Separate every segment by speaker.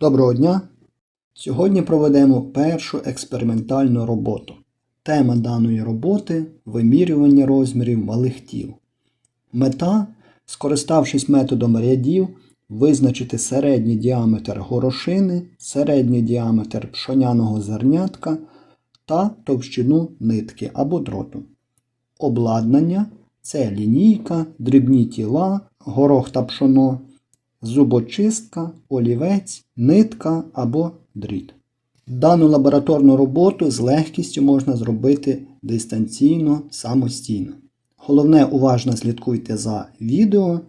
Speaker 1: Доброго дня! Сьогодні проведемо першу експериментальну роботу. Тема даної роботи вимірювання розмірів малих тіл. Мета, скориставшись методом рядів, визначити середній діаметр горошини, середній діаметр пшоняного зернятка та товщину нитки або дроту. Обладнання це лінійка, дрібні тіла, горох та пшоно, зубочистка, олівець, нитка або дріт. Дану лабораторну роботу з легкістю можна зробити дистанційно самостійно. Головне, уважно слідкуйте за відео,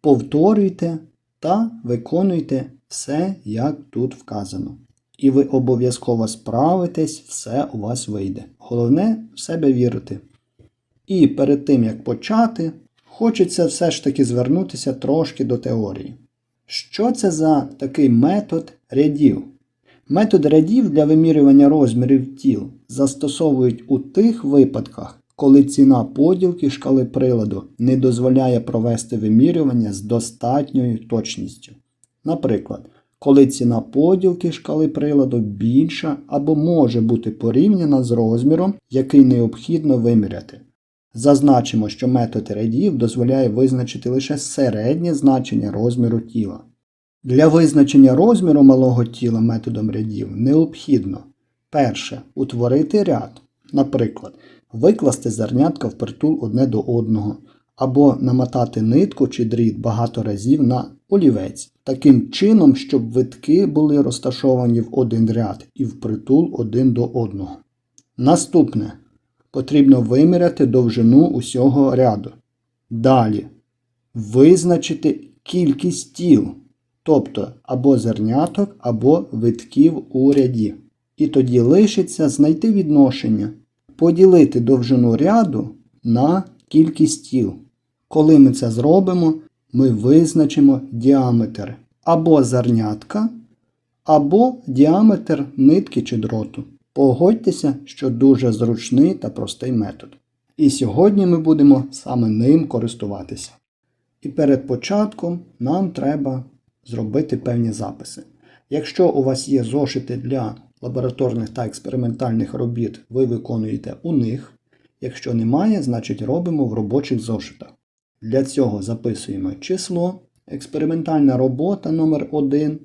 Speaker 1: повторюйте та виконуйте все, як тут вказано. І ви обов'язково справитесь, все у вас вийде. Головне в себе вірити. І перед тим як почати, хочеться все ж таки звернутися трошки до теорії. Що це за такий метод рядів? Метод рядів для вимірювання розмірів тіл застосовують у тих випадках, коли ціна поділки шкали приладу не дозволяє провести вимірювання з достатньою точністю. Наприклад, коли ціна поділки шкали приладу більша або може бути порівняна з розміром, який необхідно виміряти. Зазначимо, що метод рядів дозволяє визначити лише середнє значення розміру тіла. Для визначення розміру малого тіла методом рядів необхідно перше утворити ряд, наприклад, викласти зернятка впритул одне до одного, або намотати нитку чи дріт багато разів на олівець, таким чином, щоб витки були розташовані в один ряд і впритул один до одного. Наступне потрібно виміряти довжину усього ряду. Далі визначити кількість тіл, тобто або зерняток, або витків у ряді. І тоді лишиться знайти відношення, поділити довжину ряду на кількість тіл. Коли ми це зробимо, ми визначимо діаметр або зернятка, або діаметр нитки чи дроту. Погодьтеся, що дуже зручний та простий метод. І сьогодні ми будемо саме ним користуватися. І перед початком нам треба зробити певні записи. Якщо у вас є зошити для лабораторних та експериментальних робіт, ви виконуєте у них. Якщо немає, значить робимо в робочих зошитах. Для цього записуємо число, експериментальна робота номер 1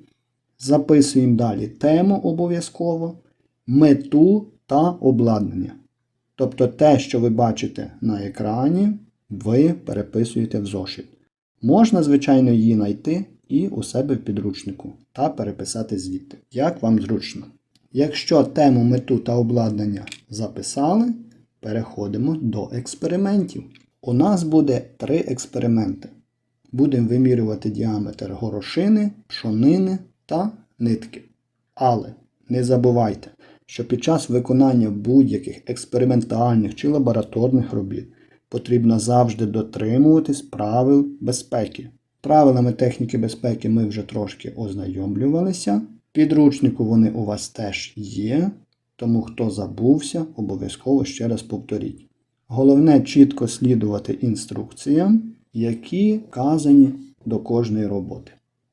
Speaker 1: Записуємо далі тему обов'язково, мету та обладнання. Тобто те, що ви бачите на екрані, ви переписуєте в зошит. Можна, звичайно, її знайти і у себе в підручнику та переписати звідти, як вам зручно. Якщо тему, мету та обладнання записали, переходимо до експериментів. У нас буде три експерименти. Будемо вимірювати діаметр горошини, пшонини та нитки. Але не забувайте, що під час виконання будь-яких експериментальних чи лабораторних робіт потрібно завжди дотримуватись правил безпеки. Правилами техніки безпеки ми вже трошки ознайомлювалися. Підручнику вони у вас теж є, тому хто забувся, обов'язково ще раз повторіть. Головне чітко слідувати інструкціям, які вказані до кожної роботи.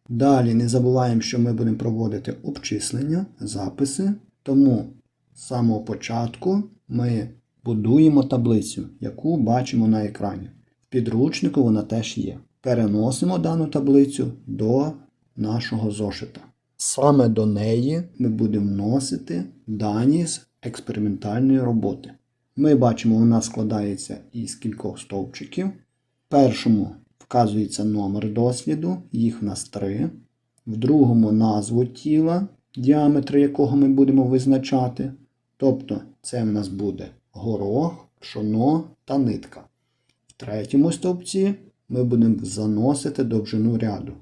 Speaker 1: Далі не забуваємо, що ми будемо проводити обчислення, записи, тому з самого початку ми будуємо таблицю, яку бачимо на екрані. В підручнику вона теж є. Переносимо дану таблицю до нашого зошита. Саме до неї ми будемо вносити дані з експериментальної роботи. Ми бачимо, вона складається із кількох стовпчиків. В першому вказується номер досліду, їх в нас три. В другому назву тіла, діаметр якого ми будемо визначати. Тобто це в нас буде горох, пшоно та нитка. В третьому стовпці ми будемо заносити довжину ряду.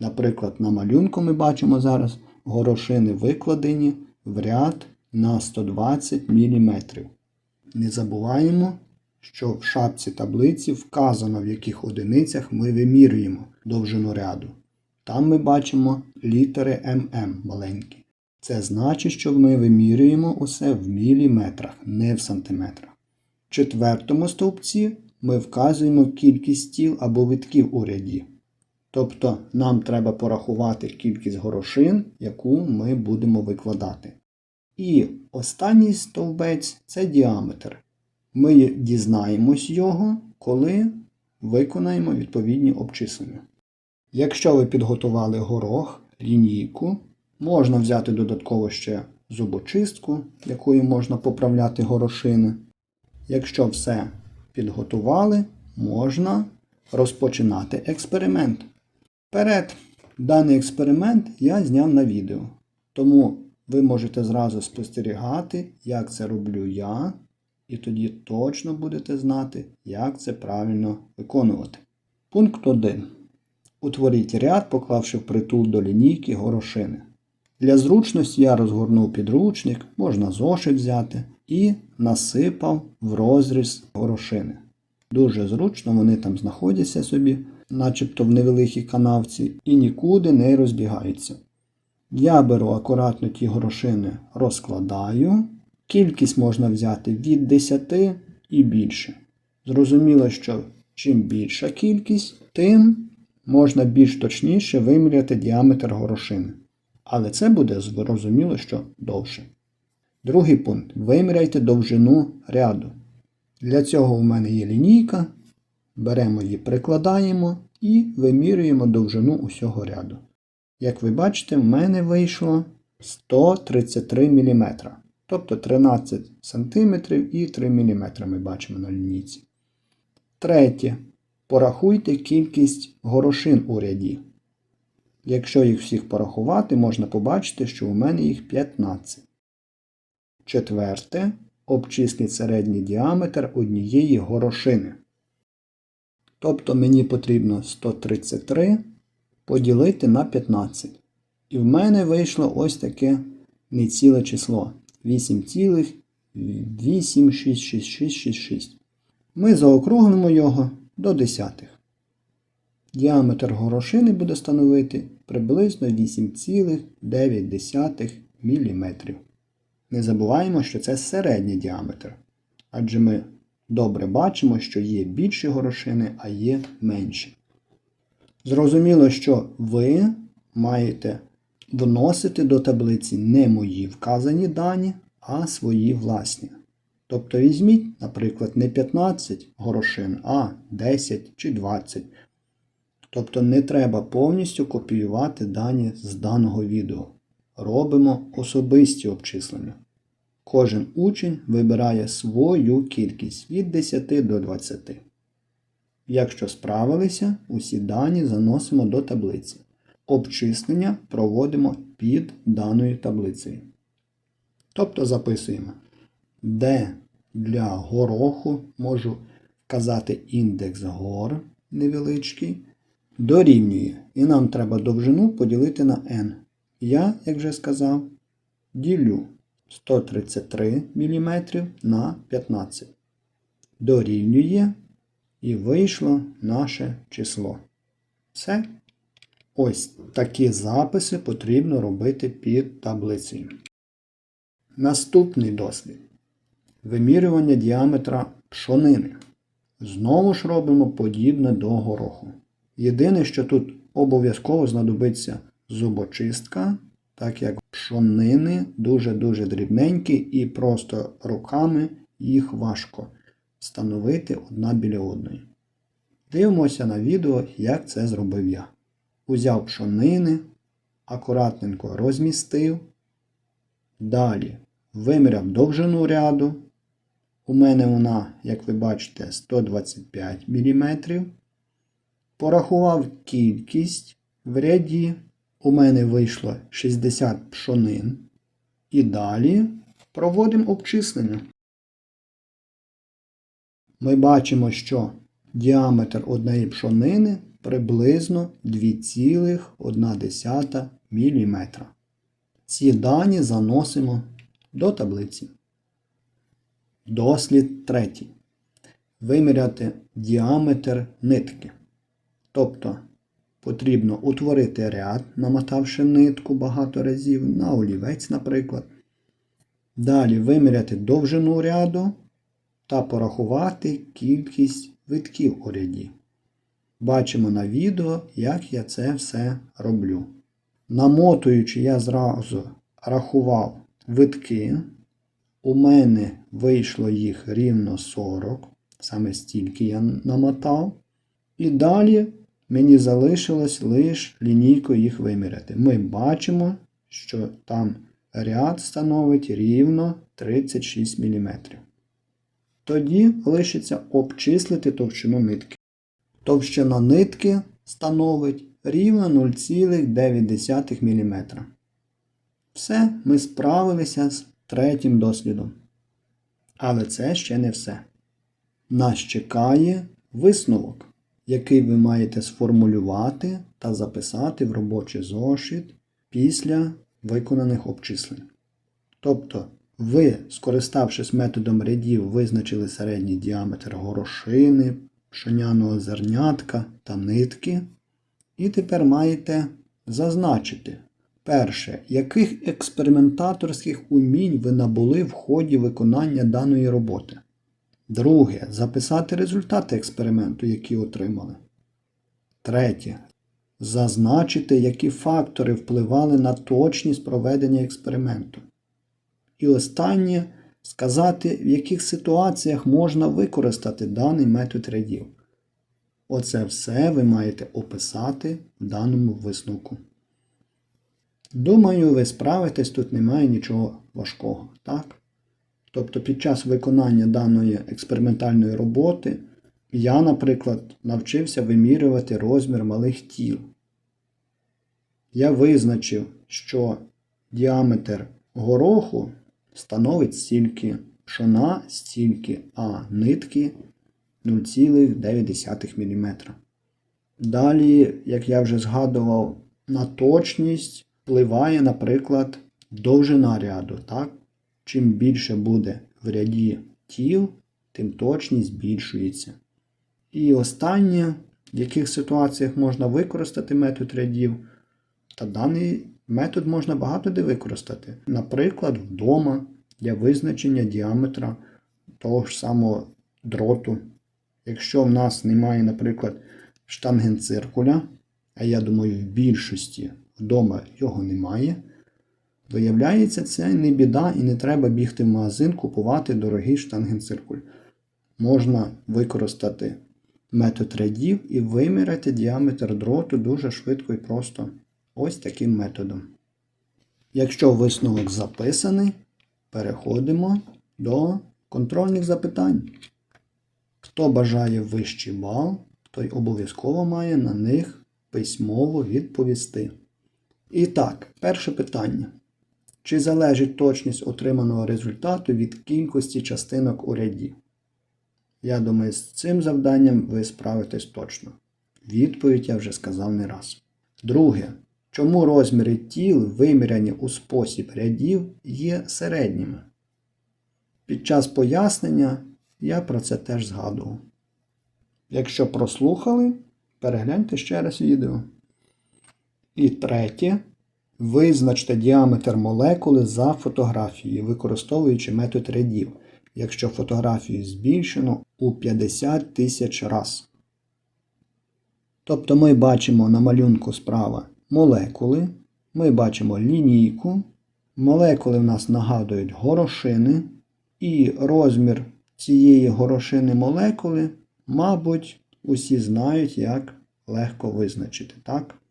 Speaker 1: Наприклад, на малюнку ми бачимо зараз горошини викладені в ряд на 120 мм. Не забуваємо, що в шапці таблиці вказано, в яких одиницях ми вимірюємо довжину ряду. Там ми бачимо літери ММ маленькі. Це значить, що ми вимірюємо усе в міліметрах, не в сантиметрах. В четвертому стовпці ми вказуємо кількість тіл або витків у ряді. Тобто нам треба порахувати кількість горошин, яку ми будемо викладати. І останній стовбець це діаметр. Ми дізнаємось його, коли виконаємо відповідні обчислення. Якщо ви підготували горох, лінійку, можна взяти додатково ще зубочистку, якою можна поправляти горошини. Якщо все підготували, можна розпочинати експеримент. Вперед, даний експеримент я зняв на відео, тому ви можете зразу спостерігати, як це роблю я, і тоді точно будете знати, як це правильно виконувати. Пункт 1. Утворіть ряд, поклавши впритул до лінійки горошини. Для зручності я розгорнув підручник, можна зошит взяти, і насипав в розріз горошини. Дуже зручно вони там знаходяться собі, начебто в невеликій канавці, і нікуди не розбігаються. Я беру акуратно ті горошини, розкладаю. Кількість можна взяти від 10 і більше. Зрозуміло, що чим більша кількість, тим можна більш точніше виміряти діаметр горошини. Але це буде зрозуміло, що довше. Другий пункт. Виміряйте довжину ряду. Для цього в мене є лінійка. Беремо її, прикладаємо і вимірюємо довжину усього ряду. Як ви бачите, в мене вийшло 133 мм. Тобто 13 см і 3 мм ми бачимо на лінійці. Третє. Порахуйте кількість горошин у ряді. Якщо їх всіх порахувати, можна побачити, що у мене їх 15. Четверте. Обчисліть середній діаметр однієї горошини. Тобто мені потрібно 133 поділити на 15. І в мене вийшло ось таке неціле число 8,86666. Ми заокруглимо його до десятих. Діаметр горошини буде становити приблизно 8,9 мм. Не забуваємо, що це середній діаметр. Адже ми добре бачимо, що є більші горошини, а є менші. Зрозуміло, що ви маєте вносити до таблиці не мої вказані дані, а свої власні. Тобто візьміть, наприклад, не 15 горошин, а 10 чи 20. Тобто не треба повністю копіювати дані з даного відео. Робимо особисті обчислення. Кожен учень вибирає свою кількість від 10 до 20. Якщо справилися, усі дані заносимо до таблиці. Обчислення проводимо під даною таблицею. Тобто записуємо, де для гороху можу вказати індекс гор невеличкий, дорівнює. І нам треба довжину поділити на n. Я, як вже сказав, ділю 133 мм на 15. Дорівнює і вийшло наше число. Все. Ось такі записи потрібно робити під таблицею. Наступний дослід. Вимірювання діаметра пшонини. Знову ж робимо подібне до гороху. Єдине, що тут обов'язково знадобиться зубочистка, так як пшонини дуже-дуже дрібненькі і просто руками їх важко встановити одна біля одної. Дивимося на відео, як це зробив я. Узяв пшонини, акуратненько розмістив. Далі виміряв довжину ряду. У мене вона, як ви бачите, 125 мм. Порахував кількість в ряді. У мене вийшло 60 пшонин. І далі проводимо обчислення. Ми бачимо, що діаметр однієї пшонини приблизно 2,1 мм. Ці дані заносимо до таблиці. Дослід третій. Виміряти діаметр нитки. Тобто потрібно утворити ряд, намотавши нитку багато разів на олівець, наприклад. Далі виміряти довжину ряду та порахувати кількість витків у ряді. Бачимо на відео, як я це все роблю. Намотуючи, я зразу рахував витки. У мене вийшло їх рівно 40, саме стільки я намотав. І далі мені залишилось лише лінійкою їх виміряти. Ми бачимо, що там ряд становить рівно 36 мм. Тоді лишиться обчислити товщину нитки. Товщина нитки становить рівно 0,9 мм. Все, ми справилися з третім дослідом. Але це ще не все. Нас чекає висновок, який ви маєте сформулювати та записати в робочий зошит після виконаних обчислень. Тобто, ви, скориставшись методом рядів, визначили середній діаметр горошини, пшеняного зернятка та нитки. І тепер маєте зазначити, перше, яких експериментаторських умінь ви набули в ході виконання даної роботи. Друге, записати результати експерименту, які отримали. Третє. Зазначити, які фактори впливали на точність проведення експерименту. І останнє сказати, в яких ситуаціях можна використати даний метод рядів. Оце все ви маєте описати в даному висновку. Думаю, ви справитесь, тут немає нічого важкого. так? Тобто під час виконання даної експериментальної роботи я, наприклад, навчився вимірювати розмір малих тіл. Я визначив, що діаметр гороху становить стільки, пшона стільки, а нитки 0,9 мм. Далі, як я вже згадував, на точність впливає, наприклад, довжина ряду. Так? Чим більше буде в ряді тіл, тим точність збільшується. І останнє, в яких ситуаціях можна використати метод рядів, та даний метод можна багато де використати. Наприклад, вдома для визначення діаметра того ж самого дроту. Якщо в нас немає, наприклад, штангенциркуля, а я думаю, в більшості вдома його немає, виявляється, це не біда і не треба бігти в магазин купувати дорогий штангенциркуль. Можна використати метод рядів і виміряти діаметр дроту дуже швидко і просто ось таким методом. Якщо висновок записаний, переходимо до контрольних запитань. Хто бажає вищий бал, той обов'язково має на них письмово відповісти. І так, перше питання. Чи залежить точність отриманого результату від кількості частинок у ряді? Я думаю, з цим завданням ви справитесь точно. Відповідь я вже сказав не раз. Друге. Чому розміри тіл, виміряні у спосіб рядів, є середніми? Під час пояснення я про це теж згадував. Якщо прослухали, перегляньте ще раз відео. І третє. Визначте діаметр молекули за фотографією, використовуючи метод рядів, якщо фотографію збільшено у 50 тисяч раз. Тобто ми бачимо на малюнку справа молекули, ми бачимо лінійку. Молекули в нас нагадують горошини, і розмір цієї горошини молекули, мабуть, усі знають, як легко визначити. так?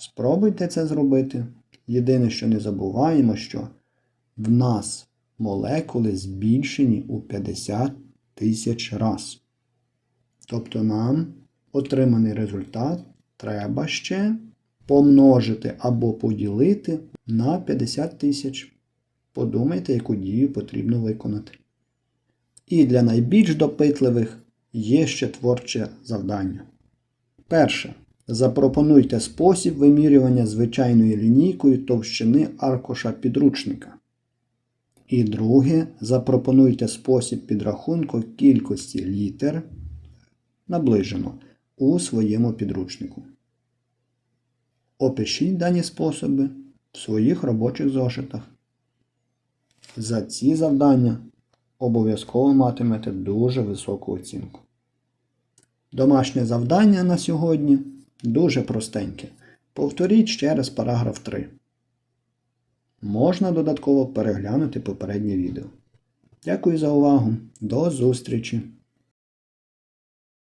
Speaker 1: Спробуйте це зробити. Єдине, що не забуваємо, що в нас молекули збільшені у 50 тисяч раз. Тобто нам отриманий результат треба ще помножити або поділити на 50 тисяч. Подумайте, яку дію потрібно виконати. І для найбільш допитливих є ще творче завдання. Перше. Запропонуйте спосіб вимірювання звичайною лінійкою товщини аркуша підручника. І друге. Запропонуйте спосіб підрахунку кількості літер наближено у своєму підручнику. Опишіть дані способи в своїх робочих зошитах. За ці завдання обов'язково матимете дуже високу оцінку. Домашнє завдання на сьогодні дуже простеньке. Повторіть ще раз параграф 3. Можна додатково переглянути попереднє відео. Дякую за увагу. До зустрічі!